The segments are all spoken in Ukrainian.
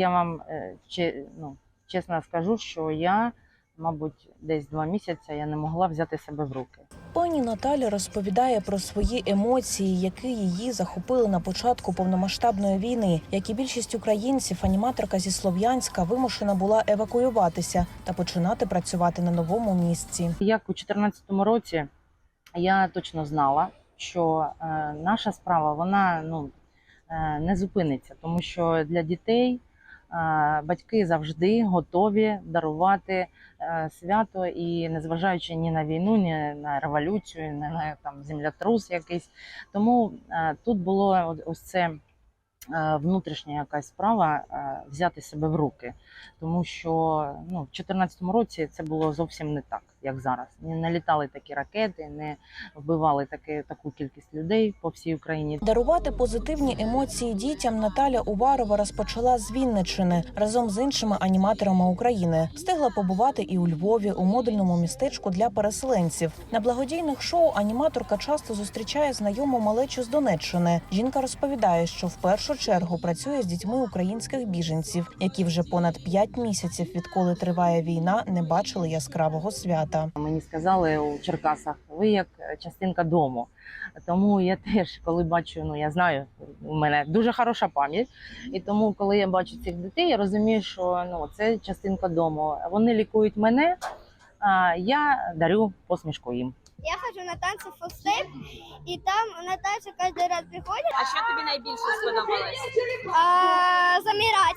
я вам е, че- ну, чесно скажу, що я, мабуть, десь два місяці я не могла взяти себе в руки. Пані Наталя розповідає про свої емоції, які її захопили на початку повномасштабної війни. Як і більшість українців, аніматорка зі Слов'янська вимушена була евакуюватися та починати працювати на новому місці. Як у 2014 році я точно знала, що е, наша справа вона ну, е, не зупиниться, тому що для дітей батьки завжди готові дарувати е, свято і незважаючи ні на війну, ні на революцію, ні на там землетрус якийсь. Тому е, тут було ось це. Е, Внутрішня якась справа е, взяти себе в руки, тому що ну, в 2014 році це було зовсім не так, як зараз. Не налітали такі ракети, не вбивали таке, таку кількість людей по всій Україні. Дарувати позитивні емоції дітям Наталя Уварова розпочала з Вінничини разом з іншими аніматорами України. Встигла побувати і у Львові у модульному містечку для переселенців. На благодійних шоу аніматорка часто зустрічає знайому малечу з Донеччини. Жінка розповідає, що в першу чергу працює з дітьми українських біженців, які вже понад п'ять місяців, відколи триває війна, не бачили яскравого свята. Мені сказали у Черкасах, ви як частинка дому. Тому я теж, коли бачу, ну я знаю, у мене дуже хороша пам'ять, і тому, коли я бачу цих дітей, я розумію, що ну це частинка дому. Вони лікують мене, а я дарю посмішку їм. Я хожу на танцы full step, и там Наташа каждый раз приходит А що тобі найбільше сподобалось? а, замирать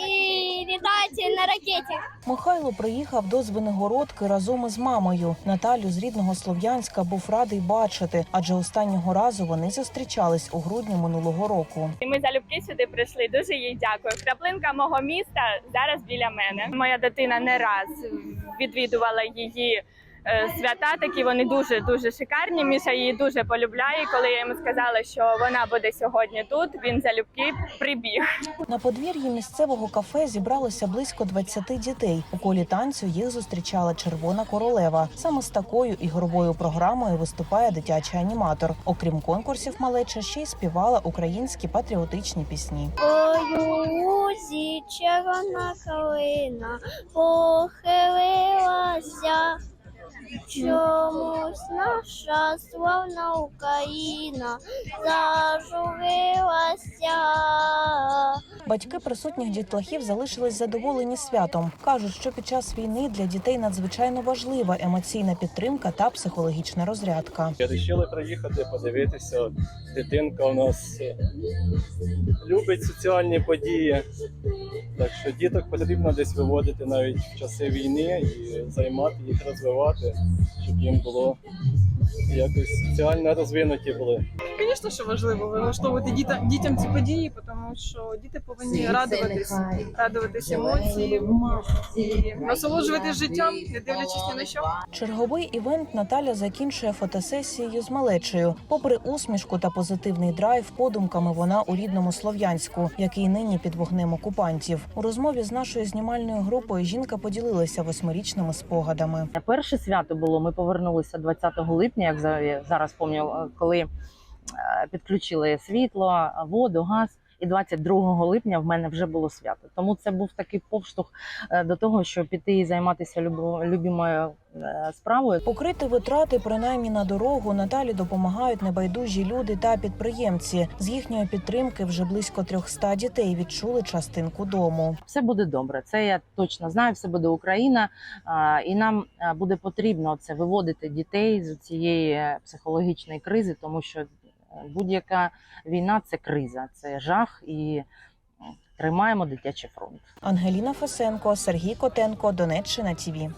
и летать на ракете. Михайло приїхав до Звенигородки разом із мамою. Наталю з рідного Слов'янська був радий бачити, адже останнього разу вони зустрічались у грудні минулого року. І ми залюбки сюди прийшли. Дуже їй дякую. Краплинка мого міста зараз біля мене. Моя дитина не раз відвідувала її. Е, Свята такі вони дуже дуже шикарні. Міша її дуже полюбляє. Коли я йому сказала, що вона буде сьогодні тут, він залюбки прибіг. На подвір'ї місцевого кафе зібралося близько 20 дітей. У колі танцю їх зустрічала червона королева. Саме з такою ігровою програмою виступає дитячий аніматор. Окрім конкурсів, малеча ще й співала українські патріотичні пісні. Ой, червона калина похилилася. Чомусь наша славна Україна зажурилася. Батьки присутніх дітлахів залишились задоволені святом. кажуть, що під час війни для дітей надзвичайно важлива емоційна підтримка та психологічна розрядка. Вирішили приїхати, подивитися. Дитинка у нас е, любить соціальні події. Так що діток потрібно десь виводити навіть в часи війни і займати їх, розвивати, щоб їм було якось соціально розвинуті були. Звісно, що важливо влаштовувати дітям, дітям ці події, тому що діти повинні радуватись, радуватись емоціям і насолоджуватись життям, не дивлячись ні на що. Черговий івент Наталя закінчує фотосесією з малечею. Попри усмішку та позитивний драйв, подумками вона у рідному Слов'янську, який нині під вогнем окупантів. У розмові з нашою знімальною групою жінка поділилася восьмирічними спогадами. Перше свято було. Ми повернулися 20 липня, як за- зараз пам'ятаю, коли е, підключили світло, воду, газ. І 22 липня в мене вже було свято. Тому це був такий повштовх е, до того, щоб піти і займатися любимою е, справою. Покрити витрати, принаймні на дорогу, Наталі допомагають небайдужі люди та підприємці. З їхньої підтримки вже близько 300 дітей відчули частинку дому. все буде добре. Це я точно знаю. Все буде Україна, і нам буде потрібно це виводити дітей з цієї е, психологічної кризи, тому що е, будь-яка війна це криза, це жах і тримаємо дитячий фронт. Ангеліна Фесенко, Сергій Котенко, Донеччина ТІВІ.